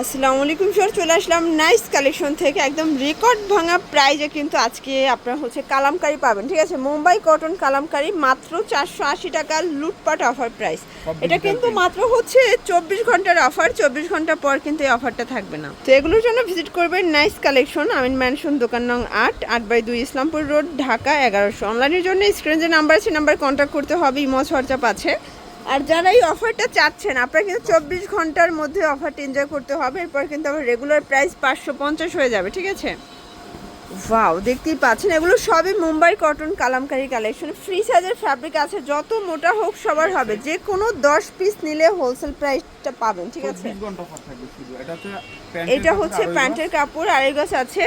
আসসালামু আলাইকুম স্যার চলে আসলাম নাইস কালেকশন থেকে। একদম রেকর্ড ভাঙা প্রাইজে কিন্তু আজকে আপনার হচ্ছে কালামকারি পাবেন ঠিক আছে? মুম্বাই কটন কালামকারি মাত্র চারশো আশি টাকা লুটপাট অফার প্রাইস এটা কিন্তু মাত্র হচ্ছে চব্বিশ ঘণ্টার অফার চব্বিশ ঘণ্টা পর কিন্তু এই অফারটা থাকবে না। তো এগুলোর জন্য ভিজিট করবেন নাইস কালেকশন আমিন ম্যানশন দোকান নং আট আট বাই দুই ইসলামপুর রোড ঢাকা এগারোশো। অনলাইনের জন্য স্ক্রিনে যে নাম্বার আছে নাম্বার কন্ট্যাক্ট করতে হবে ইমো হোয়াটসঅ্যাপ আছে। আর যারা এই অফারটা চাচ্ছেন, আপনারা কিন্তু চব্বিশ ঘণ্টার মধ্যে অফারটা এনজয় করতে হবে। এরপর কিন্তু আবার রেগুলার প্রাইস পাঁচশো পঞ্চাশ হয়ে যাবে, ঠিক আছে? ওয়াও দেখতেই পাচ্ছেন এগুলো সবই Mumbai cotton kalamkari collection free সাইজের ফ্যাব্রিক আছে যত মোটা হোক সবার হবে। যে কোনো দশ পিস নিলে হোলসেল প্রাইসটা পাবেন ঠিক আছে? 24 ঘণ্টা অফার থাকবে শুধু। এটা হচ্ছে প্যান্টের কাপড় আড়াই গজ। আছে।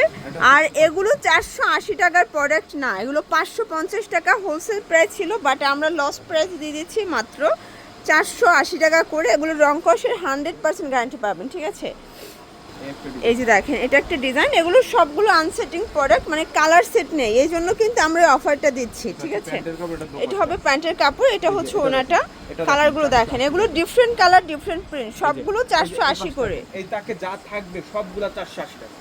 আর এগুলো চারশো আশি টাকার প্রোডাক্ট না এগুলো পাঁচশো পঞ্চাশ টাকা হোলসেল প্রাইস ছিল বাট আমরা লস প্রাইস দিয়ে দিচ্ছি মাত্র চারশো আশি টাকা করে। এগুলো রং কষের হান্ড্রেড পার্সেন্ট গ্যারান্টি পাবেন ঠিক আছে? এই যে দেখেন এটা একটা ডিজাইন এগুলো সবগুলো আনসেটিং প্রোডাক্ট মানে কালার সেট নেই। এই জন্য কিন্তু আমরা অফারটা দিচ্ছি ঠিক আছে? এটা হবে প্যান্টের কাপড় এটা হচ্ছে ওনাটা কালারগুলো দেখেন এগুলো ডিফারেন্ট কালার ডিফারেন্ট প্রিন্ট সবগুলো চারশো আশি করে। এই তাকে যা থাকবে সবগুলা চারশো আশি টাকা।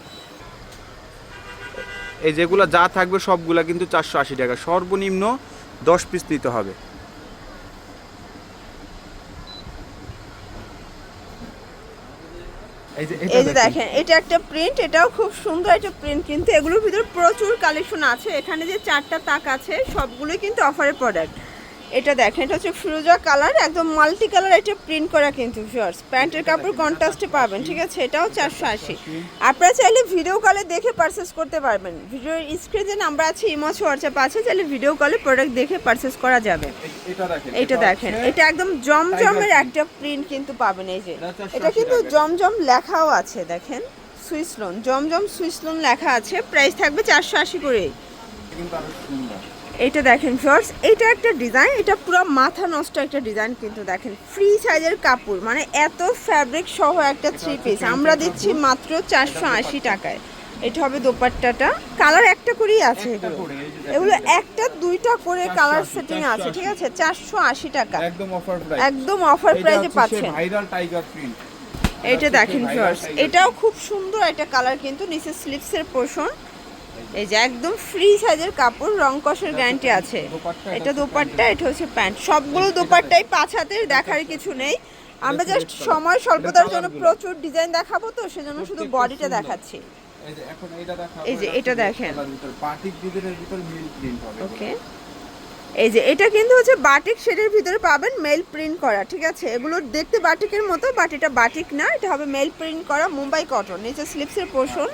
এই যেগুলো যা থাকবে সবগুলা কিন্তু চারশো আশি টাকা। সর্বনিম্ন দশ পিস নিতে হবে। এই যে দেখেন। এটা একটা প্রিন্ট এটাও খুব সুন্দর একটা প্রিন্ট কিন্তু এগুলোর ভিতরে প্রচুর কালেকশন আছে। এখানে যে চারটা তাক আছে সবগুলোই কিন্তু অফারের প্রোডাক্ট এটা দেখেন এটা হচ্ছে ফিরোজা কালার একদম মাল্টি কালার এটা প্রিন্ট করা কিন্তু ভিউয়ার্স প্যান্টের কাপড় কন্ট্রাস্টে পাবেন ঠিক আছে? এটাও চারশো আশি। আপনারা চাইলে ভিডিও কলে দেখে পারচেস করতে পারবেন। স্ক্রিনে যে নাম্বার আছে ইমচ হোয়াটসঅ্যাপ আছে চাইলে ভিডিও কলে প্রোডাক্ট দেখে পারচেস করা যাবে। এটা দেখেন এটা একদম জমজমের একটা প্রিন্ট কিন্তু পাবেন এই যে। এটা কিন্তু জমজম লেখাও আছে দেখেন Swiss lawn Zamzam Swiss lawn লেখা আছে প্রাইস থাকবে চারশো আশি করে কিন্তু আরও সুন্দর। এটা দেখেন ফিওর্স এটা একটা ডিজাইন এটা পুরো মাথা নষ্ট একটা ডিজাইন কিন্তু দেখেন। ফ্রি সাইজের কাপড় মানে এত ফ্যাব্রিক সহ একটা থ্রি পিস আমরা দিচ্ছি মাত্র চারশো আশি টাকায়। এটা হবে দোপাট্টাটা। কালার একটা করেই আছে এগুলো। এগুলো একটা দুইটা করে কালার সেটিং আছে ঠিক আছে? চারশো আশি টাকা। একদম অফার প্রাইস একদম অফার প্রাইসে পাচ্ছেন। ভাইরাল টাইগার প্রিন্ট এইটা দেখেন ফিওর্স এটাও খুব সুন্দর একটা কালার কিন্তু নিচে স্লিপসের পোর্শন এই যে একদম ফ্রি সাইজের কাপড় রং কষের গ্যারান্টি আছে। এটা দোপাট্টা এটা হচ্ছে প্যান্ট। সবগুলো দোপাট্টাই পাঁচ হাতের দেখার কিছু নেই। আমরা জাস্ট সময় স্বল্পতার জন্য প্রচুর ডিজাইন দেখাবো তো সেজন্য শুধু বডিটা দেখাচ্ছি। এই যে এখন এইটা দেখাবো। এই যে এটা দেখেন। পার্টির ডিজাইনের ভিতর মিল প্রিন্ট হবে। ওকে এই যে এটা কিন্তু হচ্ছে বাটিক শেডের ভিতরে পাবেন মেল প্রিন্ট করা ঠিক আছে? এগুলো দেখতে বাটিকের মতো বাট এটা বাটিক না এটা হবে মেল প্রিন্ট করা মুম্বাই কটন। নিচে স্লিপসের পোর্শন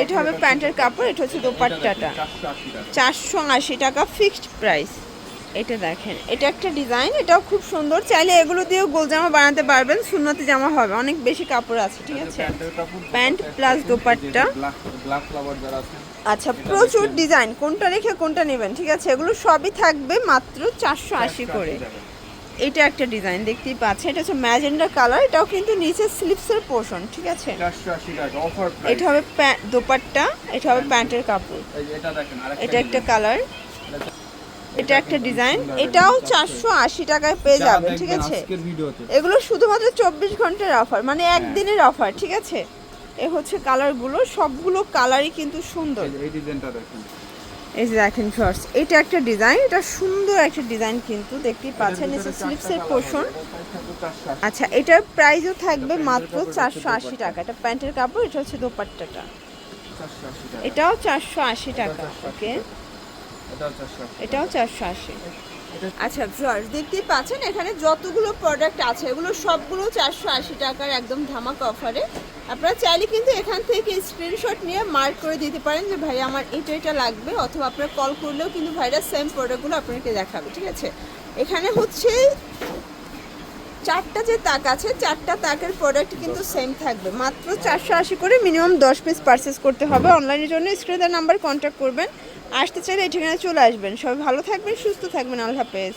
এটা হবে প্যান্টের কাপড় এটা হচ্ছে দোপাট্টাটা। চারশো আশি টাকা ফিক্সড প্রাইস। এটা দেখেন এটা একটা ডিজাইন এটাও খুব সুন্দর। চাইলে এগুলো দিয়েও গোল জামা বানাতে পারবেন সুন্নতি জামা হবে অনেক বেশি কাপড় আছে ঠিক আছে? Pant plus dupatta. আচ্ছা প্রচুর ডিজাইন কোনটা রেখে কোনটা নেবেন ঠিক আছে? এগুলো সবই থাকবে মাত্র চারশো আশি করে। এটা একটা ডিজাইন দেখতেই পাচ্ছেন। এটা হচ্ছে ম্যাজেন্ডা কালার এটাও কিন্তু নিচে স্লিপসের পোর্শন ঠিক আছে? এটা হবে দোপাট্টা এটা হবে প্যান্টের কাপড়। এটা একটা কালার এটা একটা ডিজাইন এটাও চারশো আশি টাকায় পেয়ে যা যাবেন ঠিক আছে? এগুলো শুধুমাত্র চব্বিশ ঘণ্টার অফার মানে একদিনের অফার ঠিক আছে? এ হচ্ছে কালারগুলো সবগুলো কালারই কিন্তু সুন্দর। এই ডিজাইনটা দেখেন। এই যে দেখেন ফার্স্ট এটা একটা ডিজাইন এটা সুন্দর একটা ডিজাইন কিন্তু দেখতেই পাচ্ছেন। নিচে স্লিপসের পোর্শন আচ্ছা এটার প্রাইসও থাকবে মাত্র চারশো আশি টাকা। এটা প্যান্টের কাপড় এটা হচ্ছে দোপাট্টাটা। এটাও চারশো আশি টাকা ওকে এটাও চারশো আশি আচ্ছা ভিউয়ার্স দেখতেই পাচ্ছেন এখানে যতগুলো প্রোডাক্ট আছে এগুলো সবগুলো চারশো আশি টাকার একদম ধামাকা অফারে আপনারা চাইলে কিন্তু এখান থেকে স্ক্রিনশট নিয়ে মার্ক করে দিতে পারেন যে ভাই আমার এটা এটা লাগবে। অথবা আপনারা কল করলেও কিন্তু ভাইরা সেম প্রোডাক্টগুলো আপনাকে দেখাবে, ঠিক আছে? এখানে হচ্ছে চারটা যে তাক আছে, চারটা তাকের প্রোডাক্ট কিন্তু সেম থাকবে। মাত্র চারশো আশি করে মিনিমাম দশ পিস পারচেস করতে হবে। অনলাইনের জন্য স্ক্রিনে নাম্বার কন্ট্যাক্ট করবেন। আসতে চাইলে এই ঠিকানায় চলে আসবেন। সবাই ভালো থাকবেন, সুস্থ থাকবেন। আল্লাহ হাফেজ।